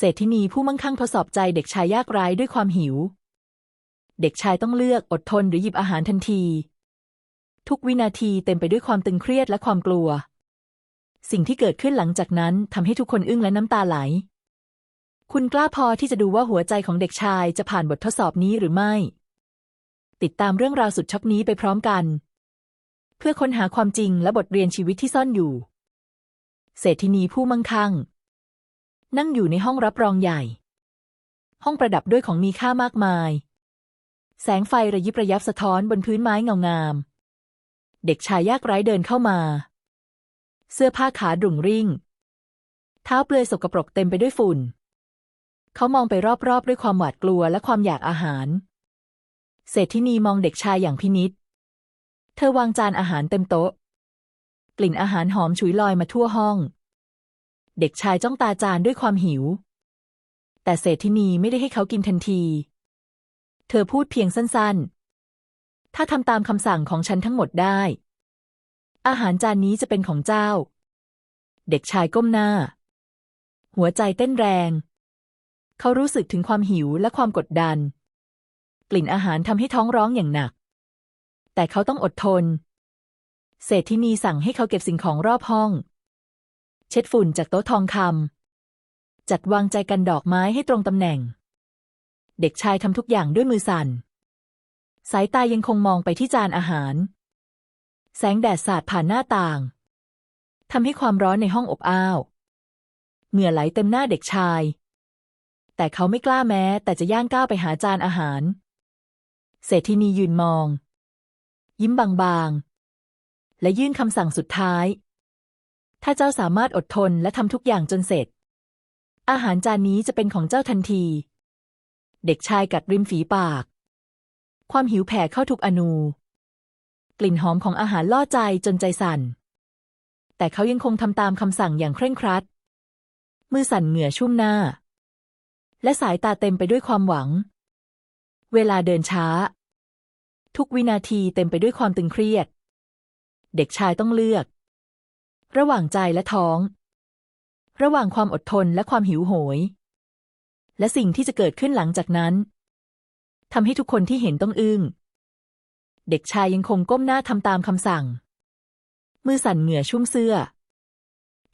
เศรษฐินีผู้มั่งคั่งทดสอบใจเด็กชายยากไร้ด้วยความหิว เด็กชายต้องเลือกอดทนหรือหยิบอาหารทันที ทุกวินาทีเต็มไปด้วยความตึงเครียดและความกลัว สิ่งที่เกิดขึ้นหลังจากนั้นทำให้ทุกคนอึ้งและน้ำตาไหล คุณกล้าพอที่จะดูว่าหัวใจของเด็กชายจะผ่านบททดสอบนี้หรือไม่ ติดตามเรื่องราวสุดช็อกนี้ไปพร้อมกัน เพื่อค้นหาความจริงและบทเรียนชีวิตที่ซ่อนอยู่ เศรษฐินีผู้มั่งคั่ง นั่งอยู่ในห้องรับรองใหญ่ ห้องประดับด้วยของมีค่ามากมาย แสงไฟระยิบระยับสะท้อนบนพื้นไม้เงางาม เด็กชายยากไร้เดินเข้ามา เสื้อผ้าขาดุ่งริ่ง เท้าเปลือยสกปรกเต็มไปด้วยฝุ่น เขามองไปรอบๆ ด้วยความหวาดกลัวและความอยากอาหาร เศรษฐินีมองเด็กชายอย่างพินิษเธอวางจานอาหารเต็มโต๊ะ กลิ่นอาหารหอมฉุยลอยมาทั่วห้อง เด็กชายจ้องตาจานด้วยความหิว แต่เศรษฐินีไม่ได้ให้เขากินทันที เธอพูดเพียงสั้นๆ ถ้าทำตามคำสั่งของฉันทั้งหมดได้ อาหารจานนี้จะเป็นของเจ้า เด็กชายก้มหน้า หัวใจเต้นแรง เขารู้สึกถึงความหิวและความกดดัน กลิ่นอาหารทำให้ท้องร้องอย่างหนัก แต่เขาต้องอดทนเศรษฐินีสั่งให้เขาเก็บสิ่งของรอบห้อง เช็ดฝุ่นจากโต๊ะทองคำจัดวางใจกันดอกไม้ให้ตรงตำแหน่ง เด็กชายทำทุกอย่างด้วยมือสั่น สายตายังคงมองไปที่จานอาหาร แสงแดดสาดผ่านหน้าต่างทำให้ความร้อนในห้องอบอ้าวเหงื่อไหลเต็มหน้าเด็กชาย แต่เขาไม่กล้าแม้ แต่จะย่างก้าวไปหาจานอาหาร เศรษฐินียืนมอง ยิ้มบางๆ และยื่นคำสั่งสุดท้าย ถ้าเจ้าสามารถอดทนและทำทุกอย่างจนเสร็จ อาหารจานนี้จะเป็นของเจ้าทันที เด็กชายกัดริมฝีปาก ความหิวแผ่เข้าทุกอนู กลิ่นหอมของอาหารล่อใจจนใจสั่น แต่เขายังคงทำตามคำสั่งอย่างเคร่งครัด มือสั่นเหงื่อชุ่มหน้า และสายตาเต็มไปด้วยความหวัง เวลาเดินช้า ทุกวินาทีเต็มไปด้วยความตึงเครียด เด็กชายต้องเลือก ระหว่างใจและท้อง ระหว่างความอดทนและความหิวโหย และสิ่งที่จะเกิดขึ้นหลังจากนั้นทำให้ทุกคนที่เห็นต้องอึ้ง เด็กชายยังคงก้มหน้าทำตามคำสั่ง มือสั่นเหงื่อชุ่มเสื้อ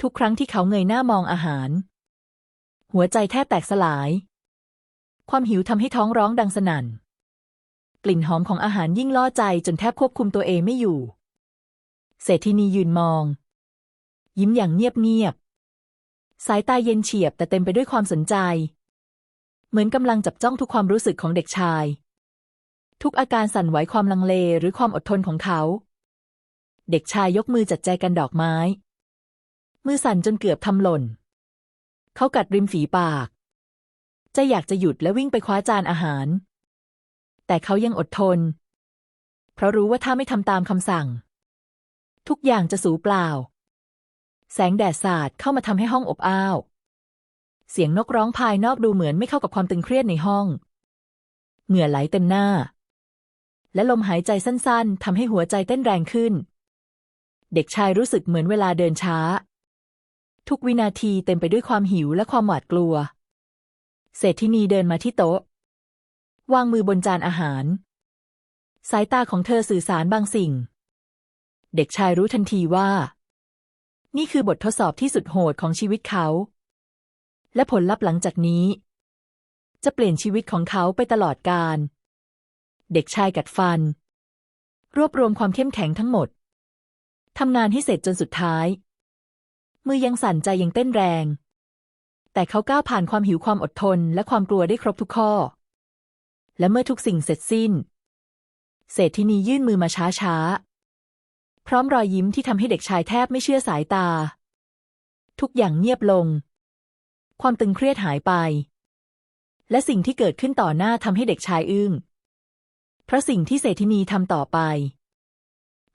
ทุกครั้งที่เขาเงยหน้ามองอาหาร หัวใจแทบแตกสลาย ความหิวทำให้ท้องร้องดังสนั่น กลิ่นหอมของอาหารยิ่งล่อใจจนแทบควบคุมตัวเองไม่อยู่เศรษฐินียืนมอง ยิ้มอย่างเงียบๆ สายตาเย็นเฉียบแต่เต็มไปด้วยความสนใจ เหมือนกำลังจับจ้องทุกความรู้สึกของเด็กชาย ทุกอาการสั่นไหวความลังเลหรือความอดทนของเขา เด็กชายยกมือจัดแจกันดอกไม้ มือสั่นจนเกือบทำหล่น เขากัดริมฝีปาก จะอยากจะหยุดและวิ่งไปคว้าจานอาหาร แต่เขายังอดทน เพราะรู้ว่าถ้าไม่ทำตามคำสั่ง ทุกอย่างจะสูญเปล่า แสงแดดสาดเข้ามาทำให้ห้องอบอ้าว เสียงนกร้องภายนอกดูเหมือนไม่เข้ากับความตึงเครียดในห้อง เหงื่อไหลเต็มหน้า และลมหายใจสั้นๆทำให้หัวใจเต้นแรงขึ้น เด็กชายรู้สึกเหมือนเวลาเดินช้า ทุกวินาทีเต็มไปด้วยความหิวและความหวาดกลัว เศรษฐินีเดินมาที่โต๊ะ วางมือบนจานอาหาร สายตาของเธอสื่อสารบางสิ่ง เด็กชายรู้ทันทีว่า นี่คือบททดสอบที่สุดโหดของชีวิตเขา และผลลัพธ์หลังจากนี้ จะเปลี่ยนชีวิตของเขาไปตลอดกาลเด็กชายกัดฟัน รวบรวมความเข้มแข็งทั้งหมดทำงานให้เสร็จจนสุดท้าย มือยังสั่นใจยังเต้นแรง แต่เขาก้าวผ่านความหิวความอดทน และความกลัวได้ครบทุกข้อ และเมื่อทุกสิ่งเสร็จสิ้น เศรษฐินียื่นมือมาช้าๆ พร้อมรอยยิ้มที่ทำให้เด็กชายแทบไม่เชื่อสายตา ทุกอย่างเงียบลง ความตึงเครียดหายไป และสิ่งที่เกิดขึ้นต่อหน้าทำให้เด็กชายอึ้งเพราะสิ่งที่เศรษฐินีทำต่อไป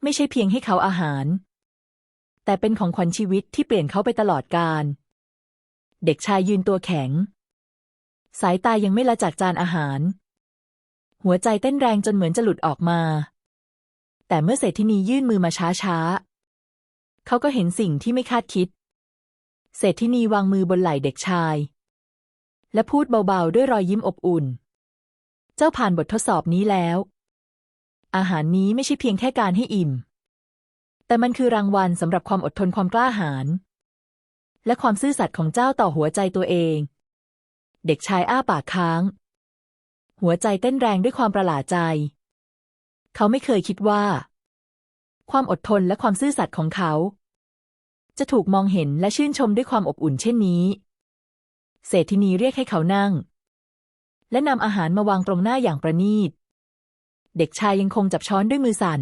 ไม่ใช่เพียงให้เขาอาหาร แต่เป็นของขวัญชีวิตที่เปลี่ยนเขาไปตลอดกาลเด็กชายยืนตัวแข็ง สายตายังไม่ละจากจานอาหาร หัวใจเต้นแรงจนเหมือนจะหลุดออกมา แต่เมื่อเศรษฐินียื่นมือมาช้าๆเขาก็เห็นสิ่งที่ไม่คาดคิด เศรษฐินีวางมือบนไหล่เด็กชาย และพูดเบาๆ ด้วยรอยยิ้มอบอุ่น เจ้าผ่านบททดสอบนี้แล้ว อาหารนี้ไม่ใช่เพียงแค่การให้อิ่ม แต่มันคือรางวัลสำหรับความอดทนความกล้าหาญและความซื่อสัตย์ของเจ้าต่อหัวใจตัวเอง เด็กชายอ้าปากค้าง หัวใจเต้นแรงด้วยความประหลาดใจ เขาไม่เคยคิดว่า ความอดทนและความซื่อสัตย์ของเขา จะถูกมองเห็นและชื่นชมด้วยความอบอุ่นเช่นนี้ เศรษฐินีเรียกให้เขานั่ง และนำอาหารมาวางตรงหน้าอย่างประณีต เด็กชายยังคงจับช้อนด้วยมือสั่น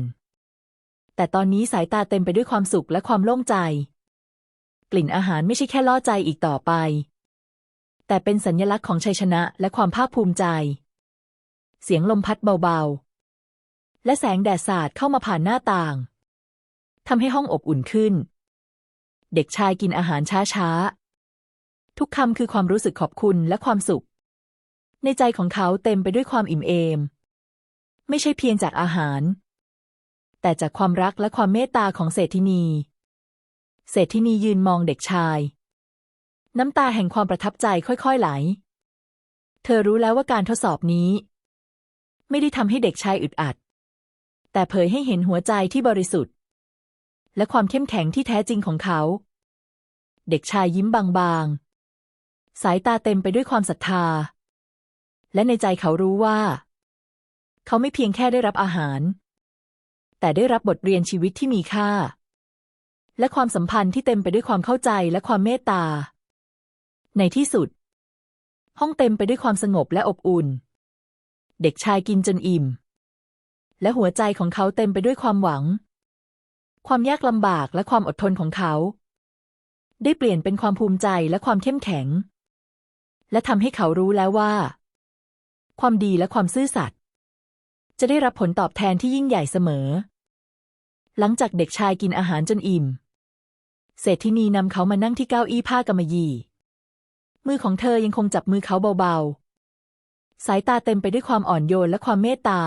แต่ตอนนี้สายตาเต็มไปด้วยความสุขและความโล่งใจ กลิ่นอาหารไม่ใช่แค่ล่อใจอีกต่อไป แต่เป็นสัญลักษณ์ของชัยชนะและความภาคภูมิใจ เสียงลมพัดเบาๆ และแสงแดดสาดเข้ามาผ่านหน้าต่างทำให้ห้องอบอุ่นขึ้น เด็กชายกินอาหารช้าๆ ทุกคำคือความรู้สึกขอบคุณและความสุข ในใจของเขาเต็มไปด้วยความอิ่มเอม ไม่ใช่เพียงจากอาหาร แต่จากความรักและความเมตตาของเศรษฐินี เศรษฐินียืนมองเด็กชาย น้ำตาแห่งความประทับใจค่อยๆไหล เธอรู้แล้วว่าการทดสอบนี้ ไม่ได้ทำให้เด็กชายอึดอัด แต่เผยให้เห็นหัวใจที่บริสุทธิ์ และความเข้มแข็งที่แท้จริงของเขา เด็กชายยิ้มบางๆ สายตาเต็มไปด้วยความศรัทธา และในใจเขารู้ว่า เขาไม่เพียงแค่ได้รับอาหาร แต่ได้รับบทเรียนชีวิตที่มีค่า และความสัมพันธ์ที่เต็มไปด้วยความเข้าใจและความเมตตา ในที่สุด ห้องเต็มไปด้วยความสงบและอบอุ่น เด็กชายกินจนอิ่ม และหัวใจของเขาเต็มไปด้วยความหวัง ความยากลำบากและความอดทนของเขา ได้เปลี่ยนเป็นความภูมิใจและความเข้มแข็ง และทำให้เขารู้แล้วว่า ความดีและความซื่อสัตย์จะได้รับผลตอบแทนที่ยิ่งใหญ่เสมอ หลังจากเด็กชายกินอาหารจนอิ่ม เศรษฐินีนำเขามานั่งที่เก้าอี้ผ้ากำมะหยี่ มือของเธอยังคงจับมือเขาเบาๆ สายตาเต็มไปด้วยความอ่อนโยนและความเมตตา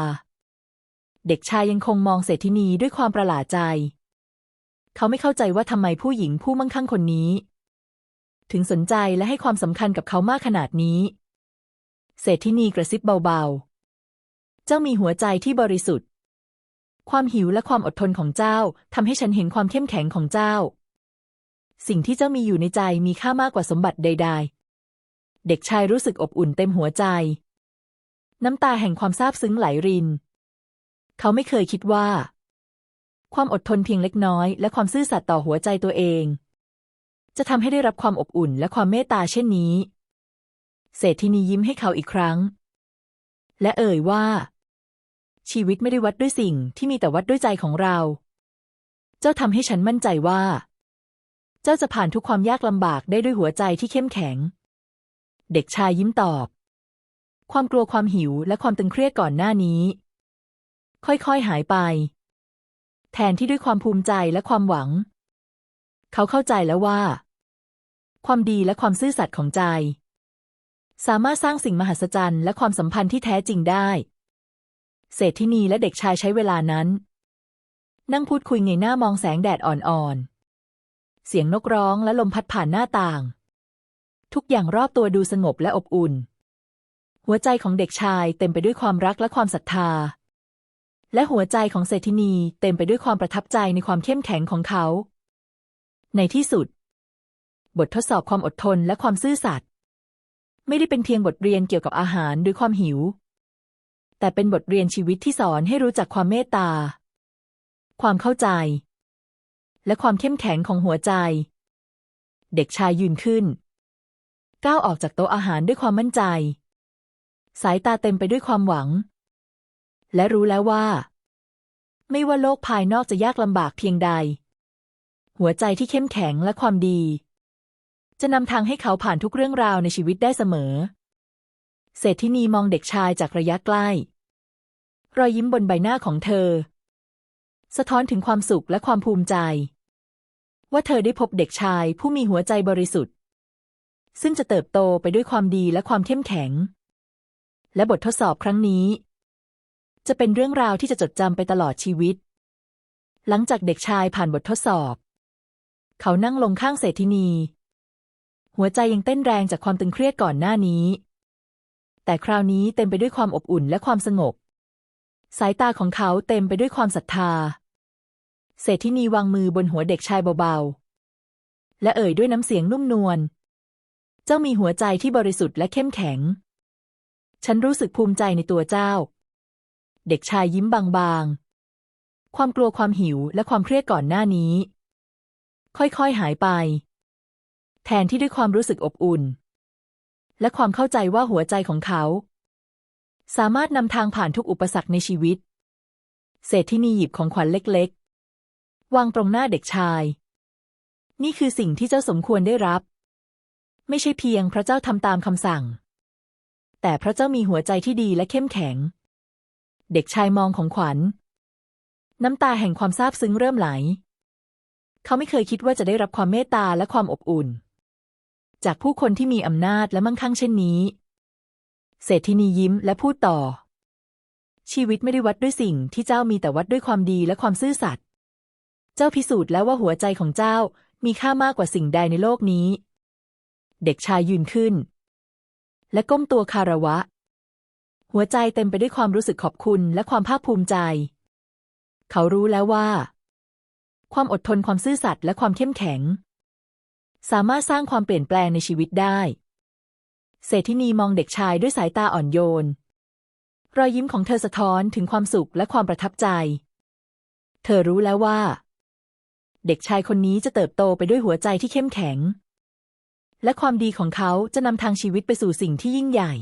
เด็กชายยังคงมองเศรษฐินีด้วยความประหลาดใจ เขาไม่เข้าใจว่าทำไมผู้หญิงผู้มั่งคั่งคนนี้ ถึงสนใจและให้ความสำคัญกับเขามากขนาดนี้ เศรษฐินีกระซิบเบาๆ เจ้ามีหัวใจที่บริสุทธิ์ ความหิวและความอดทนของเจ้าทำให้ฉันเห็นความเข้มแข็งของเจ้า สิ่งที่เจ้ามีอยู่ในใจมีค่ามากกว่าสมบัติใด ๆ เด็กชายรู้สึกอบอุ่นเต็มหัวใจ น้ำตาแห่งความซาบซึ้งไหลริน เขาไม่เคยคิดว่า ความอดทนเพียงเล็กน้อย และความซื่อสัตย์ต่อหัวใจตัวเอง จะทำให้ได้รับความอบอุ่นและความเมตตาเช่นนี้ เศรษฐินียิ้มให้เขาอีกครั้ง และเอ่ยว่า ชีวิตไม่ได้วัดด้วยสิ่งที่มีแต่วัดด้วยใจของเรา เจ้าทำให้ฉันมั่นใจว่า เจ้าจะผ่านทุกความยากลำบากได้ด้วยหัวใจที่เข้มแข็ง เด็กชายยิ้มตอบความกลัวความหิวและความตึงเครียดก่อนหน้านี้ ค่อยๆหายไป แทนที่ด้วยความภูมิใจและความหวัง เขาเข้าใจแล้วว่า ความดีและความซื่อสัตย์ของใจ สามารถสร้างสิ่งมหัศจรรย์และความสัมพันธ์ที่แท้จริงได้ เศรษฐินีและเด็กชายใช้เวลานั้น นั่งพูดคุยเงยหน้ามองแสงแดดอ่อนๆ เสียงนกร้องและลมพัดผ่านหน้าต่าง ทุกอย่างรอบตัวดูสงบและอบอุ่น หัวใจของเด็กชายเต็มไปด้วยความรักและความศรัทธา และหัวใจของเศรษฐินีเต็มไปด้วยความประทับใจในความเข้มแข็งของเขา ในที่สุด บททดสอบความอดทนและความซื่อสัตย์ไม่ได้เป็นเพียงบทเรียนเกี่ยวกับอาหารหรือความหิว แต่เป็นบทเรียนชีวิตที่สอนให้รู้จักความเมตตา ความเข้าใจ และความเข้มแข็งของหัวใจ เด็กชายยืนขึ้น ก้าวออกจากโต๊ะอาหารด้วยความมั่นใจ สายตาเต็มไปด้วยความหวัง และรู้แล้วว่า ไม่ว่าโลกภายนอกจะยากลำบากเพียงใด หัวใจที่เข้มแข็งและความดี จะนำทางให้เขาผ่านทุกเรื่องราวในชีวิตได้เสมอ เศรษฐินีมองเด็กชายจากระยะใกล้ รอยยิ้มบนใบหน้าของเธอ สะท้อนถึงความสุขและความภูมิใจ ว่าเธอได้พบเด็กชายผู้มีหัวใจบริสุทธิ์ ซึ่งจะเติบโตไปด้วยความดีและความเข้มแข็ง และบททดสอบครั้งนี้ จะเป็นเรื่องราวที่จะจดจำไปตลอดชีวิต หลังจากเด็กชายผ่านบททดสอบ เขานั่งลงข้างเศรษฐินี หัวใจยังเต้นแรงจากความตึงเครียดก่อนหน้านี้ แต่คราวนี้เต็มไปด้วยความอบอุ่นและความสงบ สายตาของเขาเต็มไปด้วยความศรัทธา เศรษฐินีวางมือบนหัวเด็กชายเบาๆ และเอ่ยด้วยน้ำเสียงนุ่มนวล เจ้ามีหัวใจที่บริสุทธิ์และเข้มแข็ง ฉันรู้สึกภูมิใจในตัวเจ้า เด็กชายยิ้มบางๆ ความกลัวความหิวและความเครียดก่อนหน้านี้ ค่อยๆหายไป แทนที่ด้วยความรู้สึกอบอุ่น และความเข้าใจว่าหัวใจของเขา สามารถนำทางผ่านทุกอุปสรรคในชีวิต เศรษฐินีหยิบของขวัญเล็กๆ วางตรงหน้าเด็กชาย นี่คือสิ่งที่เจ้าสมควรได้รับ ไม่ใช่เพียงเพราะเจ้าทำตามคำสั่ง แต่เพราะเจ้ามีหัวใจที่ดีและเข้มแข็ง เด็กชายมองของขวัญ น้ำตาแห่งความซาบซึ้งเริ่มไหล เขาไม่เคยคิดว่าจะได้รับความเมตตาและความอบอุ่น จากผู้คนที่มีอำนาจและมั่งคั่งเช่นนี้ เศรษฐินียิ้มและพูดต่อ ชีวิตไม่ได้วัดด้วยสิ่งที่เจ้ามีแต่วัดด้วยความดีและความซื่อสัตย์เจ้าพิสูจน์แล้วว่าหัวใจของเจ้ามีค่ามากกว่าสิ่งใดในโลกนี้ เด็กชายยืนขึ้น และก้มตัวคาระวะ หัวใจเต็มไปด้วยความรู้สึกขอบคุณและความภาคภูมิใจ เขารู้แล้วว่า ความอดทนความซื่อสัตย์และความเข้มแข็ง สามารถสร้างความเปลี่ยนแปลงในชีวิตได้ เศรษฐินีมองเด็กชายด้วยสายตาอ่อนโยน รอยยิ้มของเธอสะท้อนถึงความสุขและความประทับใจ เธอรู้แล้วว่า เด็กชายคนนี้จะเติบโตไปด้วยหัวใจที่เข้มแข็ง และความดีของเขาจะนำทางชีวิตไปสู่สิ่งที่ยิ่งใหญ่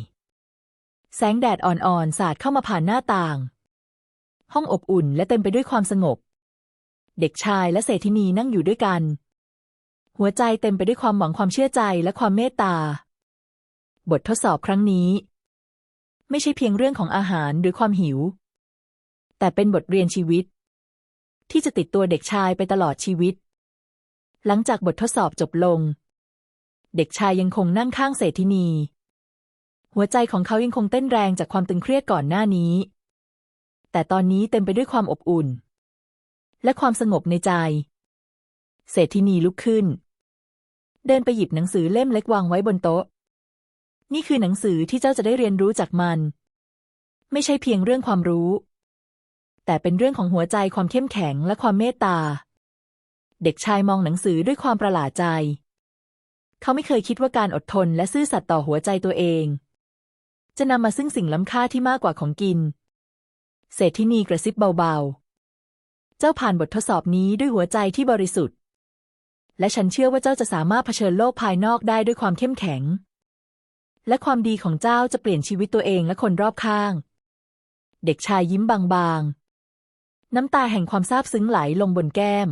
แสงแดดอ่อนๆ สาดเข้ามาผ่านหน้าต่าง ห้องอบอุ่นและเต็มไปด้วยความสงบ เด็กชายและเศรษฐินีนั่งอยู่ด้วยกัน หัวใจเต็มไปด้วยความหวังความเชื่อใจและความเมตตา บททดสอบครั้งนี้ ไม่ใช่เพียงเรื่องของอาหารหรือความหิว แต่เป็นบทเรียนชีวิต ที่จะติดตัวเด็กชายไปตลอดชีวิต หลังจากบททดสอบจบลง เด็กชายยังคงนั่งข้างเศรษฐินี หัวใจของเขายังคงเต้นแรงจากความตึงเครียดก่อนหน้านี้ แต่ตอนนี้เต็มไปด้วยความอบอุ่น และความสงบในใจ เศรษฐินีลุกขึ้น เดินไปหยิบหนังสือเล่มเล็กวางไว้บนโต๊ะ นี่คือหนังสือที่เจ้าจะได้เรียนรู้จากมัน ไม่ใช่เพียงเรื่องความรู้ แต่เป็นเรื่องของหัวใจความเข้มแข็งและความเมตตา เด็กชายมองหนังสือด้วยความประหลาดใจ เขาไม่เคยคิดว่าการอดทนและซื่อสัตย์ต่อหัวใจตัวเอง จะนำมาซึ่งสิ่งล้ำค่าที่มากกว่าของกิน เศรษฐินีกระซิบเบาๆ เจ้าผ่านบททดสอบนี้ด้วยหัวใจที่บริสุทธิ์ และฉันเชื่อว่าเจ้าจะสามารถเผชิญโลกภายนอกได้ด้วยความเข้มแข็ง และความดีของเจ้าจะเปลี่ยนชีวิตตัวเองและคนรอบข้าง เด็กชายยิ้มบางๆ น้ำตาแห่งความซาบซึ้งไหลลงบนแก้ม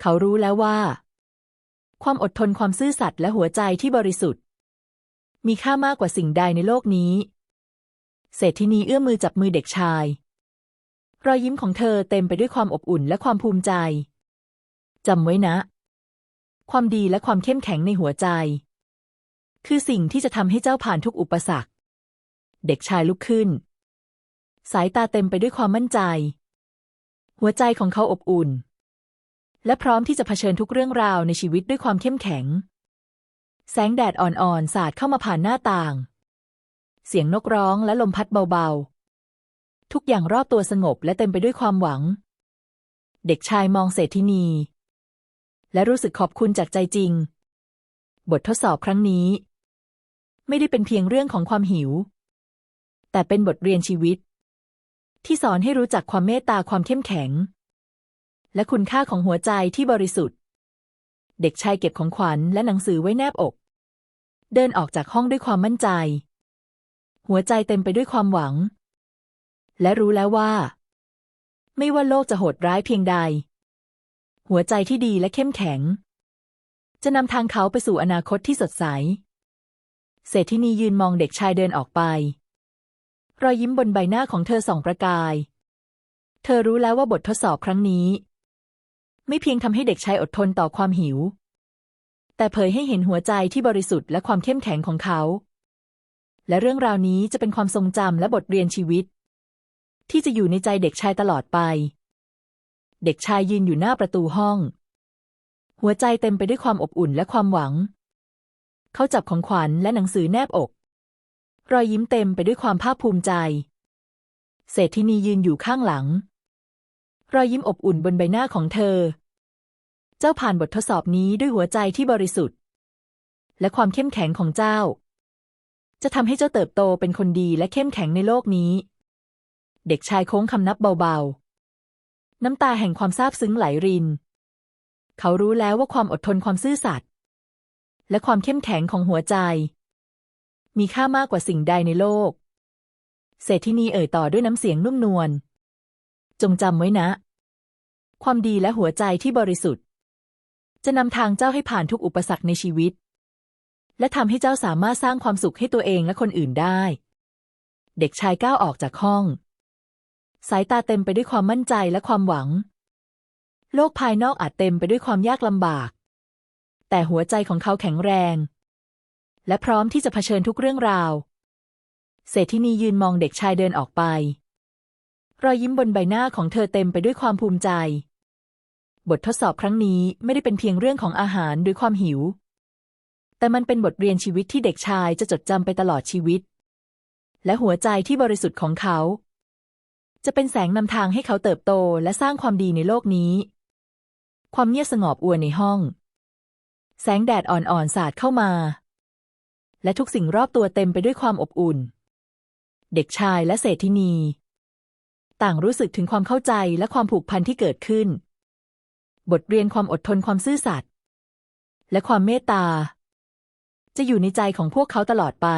เขารู้แล้วว่า ความอดทนความซื่อสัตย์และหัวใจที่บริสุทธิ์ มีค่ามากกว่าสิ่งใดในโลกนี้ เศรษฐินีเอื้อมมือจับมือเด็กชาย รอยยิ้มของเธอเต็มไปด้วยความอบอุ่นและความภูมิใจ จำไว้นะ ความดีและความเข้มแข็งในหัวใจ คือสิ่งที่จะทำให้เจ้าผ่านทุกอุปสรรค เด็กชายลุกขึ้น สายตาเต็มไปด้วยความมั่นใจ หัวใจของเขาอบอุ่น และพร้อมที่จะเผชิญทุกเรื่องราวในชีวิตด้วยความเข้มแข็ง แสงแดดอ่อนๆ สาดเข้ามาผ่านหน้าต่าง เสียงนกร้องและลมพัดเบาๆ ทุกอย่างรอบตัวสงบและเต็มไปด้วยความหวัง เด็กชายมองเศรษฐินี และรู้สึกขอบคุณจากใจจริง บททดสอบครั้งนี้ ไม่ได้เป็นเพียงเรื่องของความหิว แต่เป็นบทเรียนชีวิต ที่สอนให้รู้จักความเมตตาความเข้มแข็ง และคุณค่าของหัวใจที่บริสุทธิ์ เด็กชายเก็บของขวัญและหนังสือไว้แนบอก เดินออกจากห้องด้วยความมั่นใจ หัวใจเต็มไปด้วยความหวัง และรู้แล้วว่า ไม่ว่าโลกจะโหดร้ายเพียงใด หัวใจที่ดีและเข้มแข็ง จะนำทางเขาไปสู่อนาคตที่สดใส เศรษฐินียืนมองเด็กชายเดินออกไป รอยยิ้มบนใบหน้าของเธอส่องประกาย เธอรู้แล้วว่าบททดสอบครั้งนี้ ไม่เพียงทำให้เด็กชายอดทนต่อความหิว แต่เผยให้เห็นหัวใจที่บริสุทธิ์และความเข้มแข็งของเขา และเรื่องราวนี้จะเป็นความทรงจำและบทเรียนชีวิต ที่จะอยู่ในใจเด็กชายตลอดไป เด็กชายยืนอยู่หน้าประตูห้อง หัวใจเต็มไปด้วยความอบอุ่นและความหวัง เขาจับของขวัญและหนังสือแนบอก รอยยิ้มเต็มไปด้วยความภาคภูมิใจ เศรษฐินียืนอยู่ข้างหลัง รอยยิ้มอบอุ่นบนใบหน้าของเธอ เจ้าผ่านบททดสอบนี้ด้วยหัวใจที่บริสุทธิ์ และความเข้มแข็งของเจ้า จะทำให้เจ้าเติบโตเป็นคนดีและเข้มแข็งในโลกนี้ เด็กชายโค้งคำนับเบาๆ น้ำตาแห่งความซาบซึ้งไหลริน เขารู้แล้วว่าความอดทนความซื่อสัตย์และความเข้มแข็งของหัวใจ มีค่ามากกว่าสิ่งใดในโลก เศรษฐินีเอ่ยต่อด้วยน้ำเสียงนุ่มนวลจงจำไว้นะ ความดีและหัวใจที่บริสุทธิ์ จะนำทางเจ้าให้ผ่านทุกอุปสรรคในชีวิต และทำให้เจ้าสามารถสร้างความสุขให้ตัวเองและคนอื่นได้ เด็กชายก้าวออกจากห้อง สายตาเต็มไปด้วยความมั่นใจและความหวัง โลกภายนอกอาจเต็มไปด้วยความยากลำบาก แต่หัวใจของเขาแข็งแรง และพร้อมที่จะเผชิญทุกเรื่องราวเศรษฐินียืนมองเด็กชายเดินออกไป รอยยิ้มบนใบหน้าของเธอเต็มไปด้วยความภูมิใจ บททดสอบครั้งนี้ไม่ได้เป็นเพียงเรื่องของอาหารหรือความหิว แต่มันเป็นบทเรียนชีวิตที่เด็กชายจะจดจำไปตลอดชีวิต และหัวใจที่บริสุทธิ์ของเขา จะเป็นแสงนำทางให้เขาเติบโตและสร้างความดีในโลกนี้ ความเงียบสงบอวนในห้อง แสงแดดอ่อนๆสาดเข้ามา และทุกสิ่งรอบตัวเต็มไปด้วยความอบอุ่น เด็กชายและเศรษฐินี ต่างรู้สึกถึงความเข้าใจและความผูกพันที่เกิดขึ้น บทเรียนความอดทนความซื่อสัตย์และความเมตตา จะอยู่ในใจของพวกเขาตลอดไป